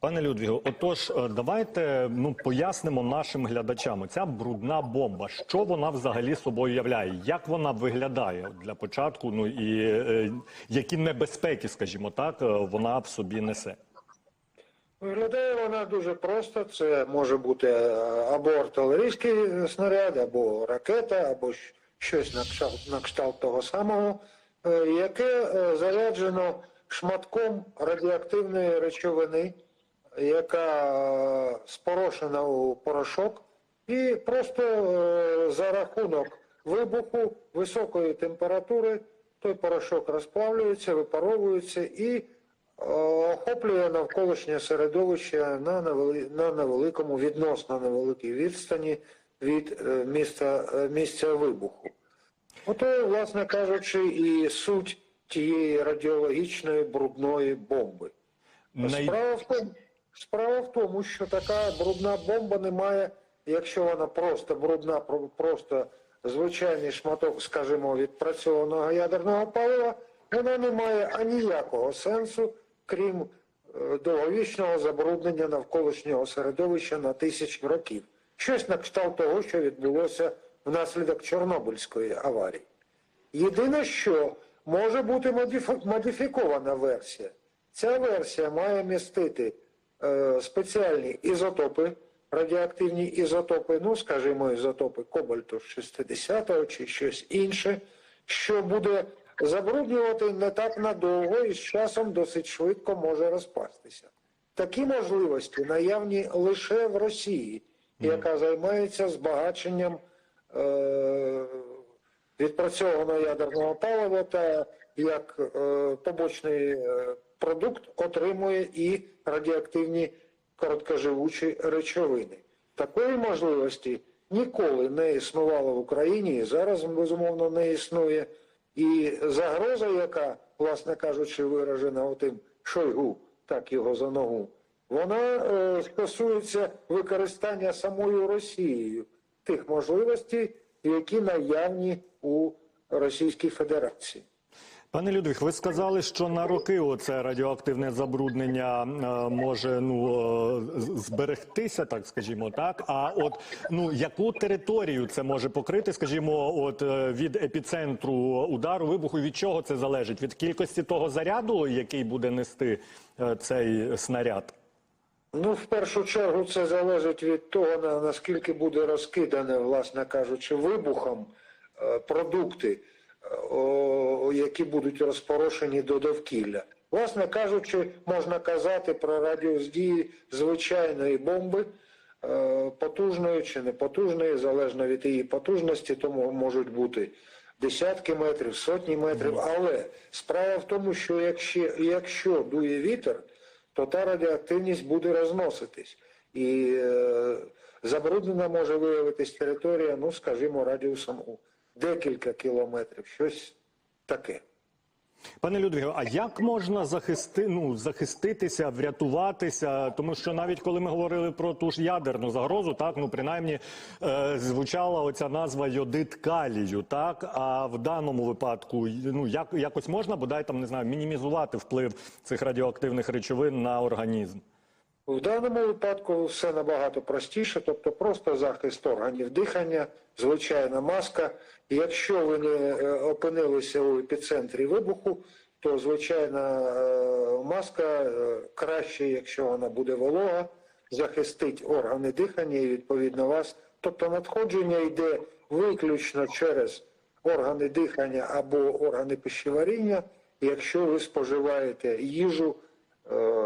Пане Людвігу, отож, е, давайте ну пояснимо нашим глядачам. Ця брудна бомба, що вона взагалі собою являє? Як вона виглядає для початку? Ну і е, які небезпеки, скажімо так, е, вона в собі несе? Виглядає вона дуже просто. Це може бути е, або артилерійський снаряд, або ракета, або щось на кшталт, на кшталт того самого, яке заряджено шматком радіоактивної речовини, яка е, спорошена у порошок, і просто е, за рахунок вибуху високої температури той порошок розплавлюється, випаровується і е, охоплює навколишнє середовище на, на невеликому, відносно невеликій відстані від е, місця, вибуху. Ото, власне кажучи, і суть тієї радіологічної брудної бомби. Справа в тому, справа в тому, що така брудна бомба не має, якщо вона просто брудна, просто звичайний шматок, скажімо, відпрацьованого ядерного палива, вона не має аніякого сенсу, крім е, довговічного забруднення навколишнього середовища на тисячі років. Щось на кшталт того, що відбулося внаслідок Чорнобильської аварії. Єдине, що може бути модифікована версія. Ця версія має містити спеціальні ізотопи, радіоактивні ізотопи, ну, скажімо, ізотопи кобальту 60-го чи щось інше, що буде забруднювати не так надовго і з часом досить швидко може розпастися. Такі можливості наявні лише в Росії, яка займається збагаченням е, відпрацьованого ядерного палива та як е, побочний е, продукт отримує і радіоактивні короткоживучі речовини. Такої можливості ніколи не існувало в Україні і зараз, безумовно, не існує. І загроза, яка, власне кажучи, виражена отим Шойгу, так його за ногу, вона е, стосується використання самою Росією тих можливостей, які наявні у Російській Федерації. Пане Людвіг, ви сказали, що на роки оце радіоактивне забруднення е, може ну е, зберегтися, так скажімо, так. А от ну яку територію це може покрити, скажімо, от е, від епіцентру удару вибуху, від чого це залежить? Від кількості того заряду, який буде нести цей снаряд? Ну, в першу чергу, це залежить від того, на- наскільки буде розкидане, власне кажучи, вибухом продукти, які будуть розпорошені до довкілля. Власне кажучи, можна казати про радіус дії звичайної бомби, е, потужної чи не потужної, залежно від її потужності, тому можуть бути десятки метрів, сотні метрів. Але справа в тому, що якщо, якщо дує вітер, то та радіоактивність буде розноситись. І е, забруднена може виявитись територія, ну, скажімо, радіусом у декілька кілометрів, щось таке. Пане Людвіго, а як можна захисти, ну, захиститися, врятуватися? Тому що навіть коли ми говорили про ту ж ядерну загрозу, так ну принаймні е, звучала оця назва йодит калію, так а в даному випадку ну як якось можна бодай там не знаю мінімізувати вплив цих радіоактивних речовин на організм? В даному випадку все набагато простіше, тобто просто захист органів дихання, звичайна маска. Якщо ви не е, опинилися у епіцентрі вибуху, то звичайна е, маска е, краще, якщо вона буде волога, захистить органи дихання і відповідно вас. Тобто надходження йде виключно через органи дихання або органи пищеваріння, якщо ви споживаєте їжу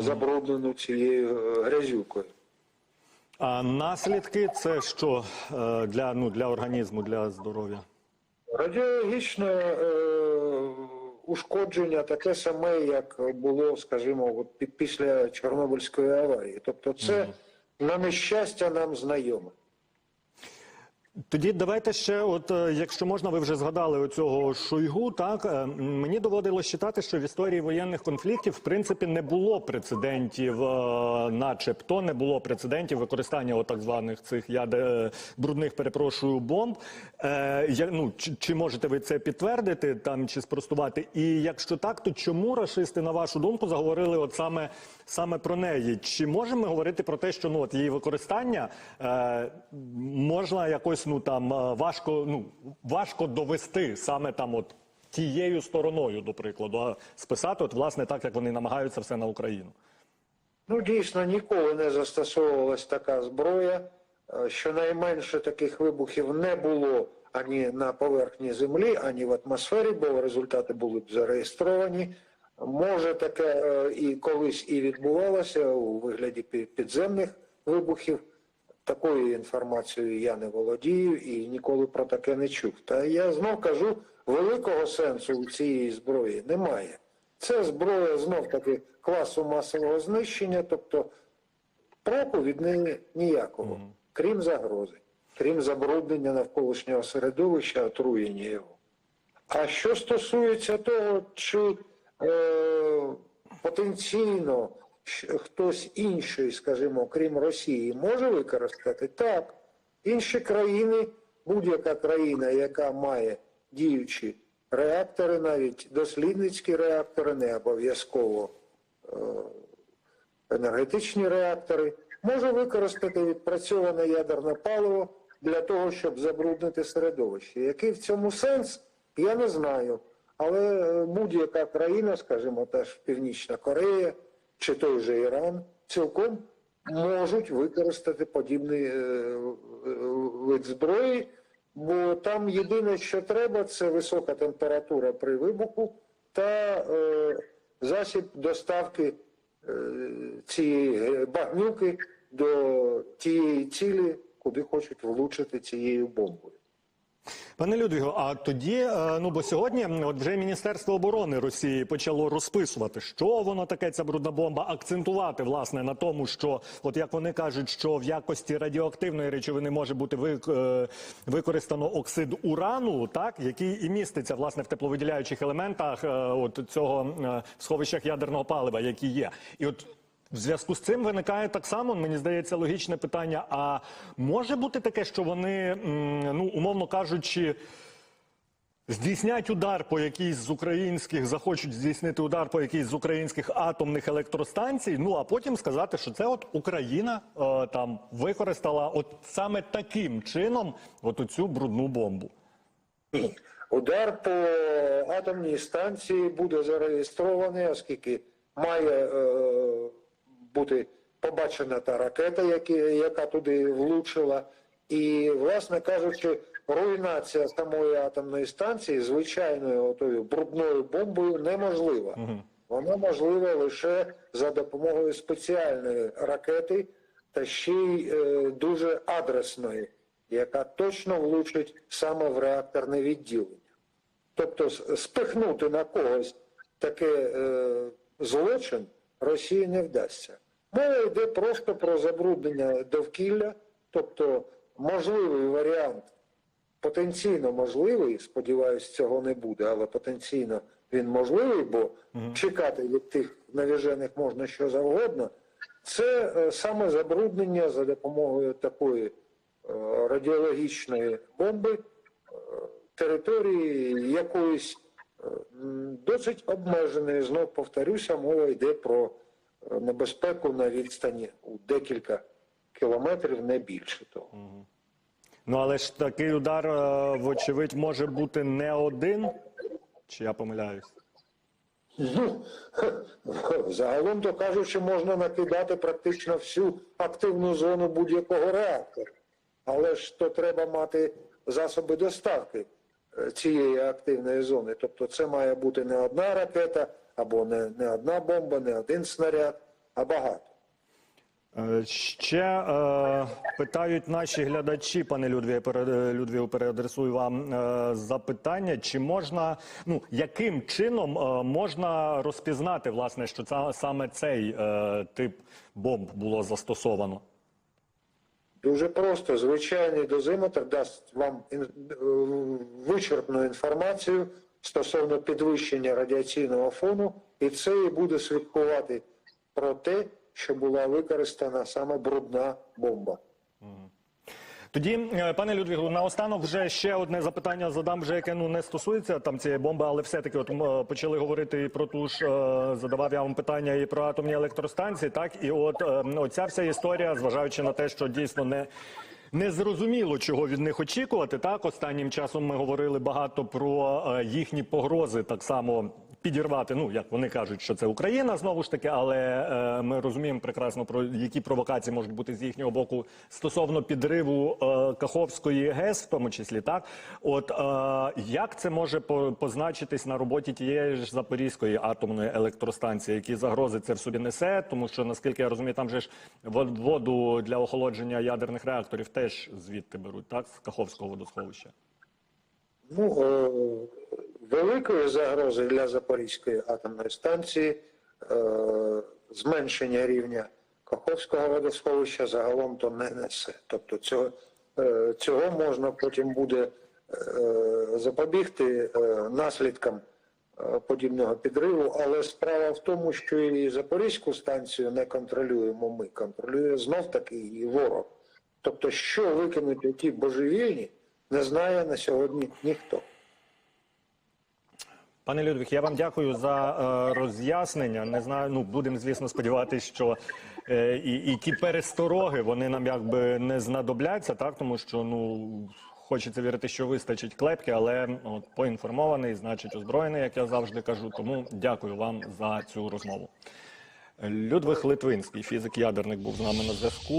забруднену цією е, грязюкою. А наслідки це що е, для ну для організму, для здоров'я? Радіологічне е, ушкодження таке саме, як було, скажімо, от після Чорнобильської аварії. Тобто, це на нещастя нам знайоме. Тоді давайте ще, от е, якщо можна, ви вже згадали оцього Шойгу. Так е, мені доводилось читати, що в історії воєнних конфліктів в принципі не було прецедентів, е, начебто не було прецедентів використання от так званих цих яде брудних, перепрошую, бомб. Е, ну чи, чи можете ви це підтвердити там чи спростувати? І якщо так, то чому рашисти, на вашу думку, заговорили от саме саме про неї? Чи можемо ми говорити про те, що ну от її використання е, можна якось ну там е, важко ну важко довести саме там, от тією стороною, до прикладу, а списати, от власне так як вони намагаються все на Україну? Ну, дійсно, ніколи не застосовувалась така зброя. Е, Щонайменше таких вибухів не було ані на поверхні землі, ані в атмосфері, бо результати були б зареєстровані. Може, таке е, і колись і відбувалося у вигляді підземних вибухів. Такою інформацією я не володію і ніколи про таке не чув. Та я знов кажу, великого сенсу у цієї зброї немає. Це зброя знов таки класу масового знищення, тобто проку від неї ніякого, крім загрози, крім забруднення навколишнього середовища, отруєння його. А що стосується того, чи е, потенційно хтось інший, скажімо, крім Росії, може використати, так. Інші країни, будь-яка країна, яка має діючі реактори, навіть дослідницькі реактори, не обов'язково е, енергетичні реактори, може використати відпрацьоване ядерне паливо для того, щоб забруднити середовище. Який в цьому сенс, я не знаю. Але е, будь-яка країна, скажімо, теж Північна Корея чи той же Іран, цілком можуть використати подібний е, вид зброї, бо там єдине, що треба, це висока температура при вибуху та е, засіб доставки е, цієї багнюки до тієї цілі, куди хочуть влучити цією бомбою. Пане Людвіго, а тоді, е, ну бо сьогодні от вже Міністерство оборони Росії почало розписувати, що воно таке ця брудна бомба, акцентувати власне на тому, що от як вони кажуть, що в якості радіоактивної речовини може бути е, використано оксид урану, так який і міститься власне в тепловиділяючих елементах е, от цього сховищах ядерного палива, які є, і от. В зв'язку з цим виникає так само, мені здається, логічне питання: а може бути таке, що вони, ну умовно кажучи, здійснять удар по якійсь з українських, захочуть здійснити удар по якійсь з українських атомних електростанцій, ну а потім сказати, що це от Україна е, там використала от саме таким чином от цю брудну бомбу. Удар по атомній станції буде зареєстрований, оскільки має е, бути побачена та ракета, які, яка туди влучила. І, власне кажучи, руйнація самої атомної станції звичайною отою брудною бомбою неможлива. Вона можлива лише за допомогою спеціальної ракети та ще й е, дуже адресної, яка точно влучить саме в реакторне відділення. Тобто спихнути на когось таке е, злочин Росії не вдасться. Мова йде просто про забруднення довкілля, тобто можливий варіант, потенційно можливий, сподіваюсь, цього не буде, але потенційно він можливий, бо чекати від тих навіжених можна що завгодно. Це е, саме забруднення за допомогою такої е, радіологічної бомби території якоїсь е, досить обмеженої. Знов повторюся, мова йде про е, небезпеку на відстані у декілька кілометрів, не більше того. Ну але ж такий удар, е, вочевидь, може бути не один. Чи я помиляюсь? Ну, загалом то кажучи, можна накидати практично всю активну зону будь-якого реактора. Але ж то треба мати засоби доставки е, цієї активної зони. Тобто це має бути не одна ракета, або не, не одна бомба, не один снаряд, а багато. Е, Ще е, питають наші глядачі, пане Людвіге, пере- Людвігу, переадресую вам е, запитання, чи можна, ну яким чином е, можна розпізнати, власне, що це саме цей е, тип бомб було застосовано? Дуже просто. Звичайний дозиметр дасть вам ін- е, вичерпну інформацію стосовно підвищення радіаційного фону, і це і буде слідкувати про те, що була використана саме брудна бомба. Тоді, е, пане Людвігу, наостанок вже ще одне запитання задам, вже яке ну не стосується там цієї бомби, але все-таки от почали говорити і про ту ж е, задавав я вам питання і про атомні електростанції. Так і от е, оця вся історія, зважаючи на те, що дійсно не. Не зрозуміло, чого від них очікувати. Так, останнім часом ми говорили багато про е, їхні погрози, так само підірвати. Ну як вони кажуть, що це Україна знову ж таки, але е, ми розуміємо прекрасно про які провокації можуть бути з їхнього боку стосовно підриву е, Каховської ГЕС, в тому числі так. От е, як це може позначитись на роботі тієї ж Запорізької атомної електростанції, які загрози це в собі несе, тому що наскільки я розумію, там же ж воду для охолодження ядерних реакторів теж звідти беруть, так з Каховського водосховища. Ну, великої загрози для Запорізької атомної станції е, зменшення рівня Каховського водосховища загалом то не несе. Тобто цього, е, цього можна потім буде е, запобігти наслідкам подібного підриву, але справа в тому, що і Запорізьку станцію не контролюємо ми, контролює знов таки її ворог. Тобто, що викинуть ті божевільні, не знає на сьогодні ніхто. Пане Людвig, я вам дякую за е, роз'яснення. Не знаю, ну будемо звісно сподіватися, що е, і, і ті перестороги вони нам якби не знадобляться, так тому що ну хочеться вірити, що вистачить клепки, але от поінформований, значить озброєний, як я завжди кажу. Тому дякую вам за цю розмову. Людвиг Литвинський, фізик ядерник, був з нами на зв'язку.